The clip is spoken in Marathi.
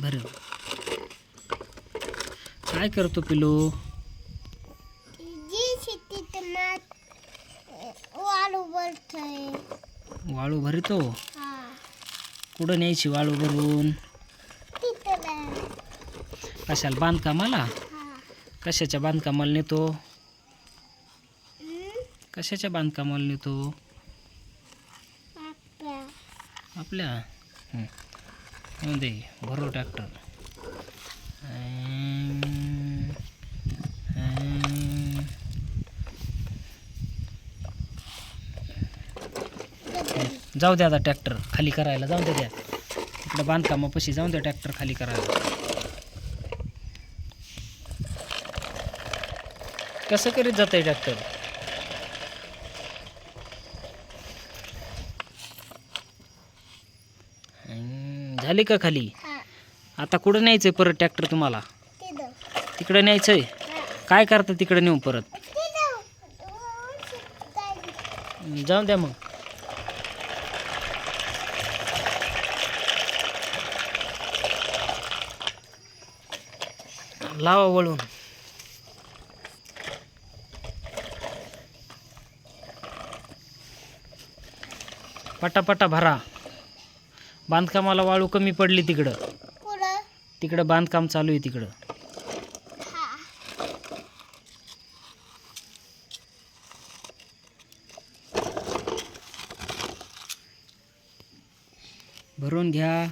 भर काय करतो पिलो वाळू भरतो हा. कुठं न्यायची वाळू भरून कशाला बांधकामाला? हा. कशाच्या बांधकामाला नेतो? कशाच्या बांधकामाला नेतो? आपल्या. दे भरो ट्रॅक्टर जाऊ द्या आता ट्रॅक्टर खाली करायला जाऊ द्या द्या इकडं बांधकामापाशी जाऊन द्या ट्रॅक्टर खाली करायला. कसं करीत जात आहे ट्रॅक्टर झाली का खाली? आता कुठं न्यायचंय परत ट्रॅक्टर तुम्हाला? तिकडं न्यायचंय? आहे काय करता तिकडं नेऊ परत? जाऊन द्या मग. लावा वळून. पटापटा भरा. बांधकामाला वाळू कमी पडली तिकडं. तिकडं बांधकाम चालू आहे तिकडं. भरून घ्या.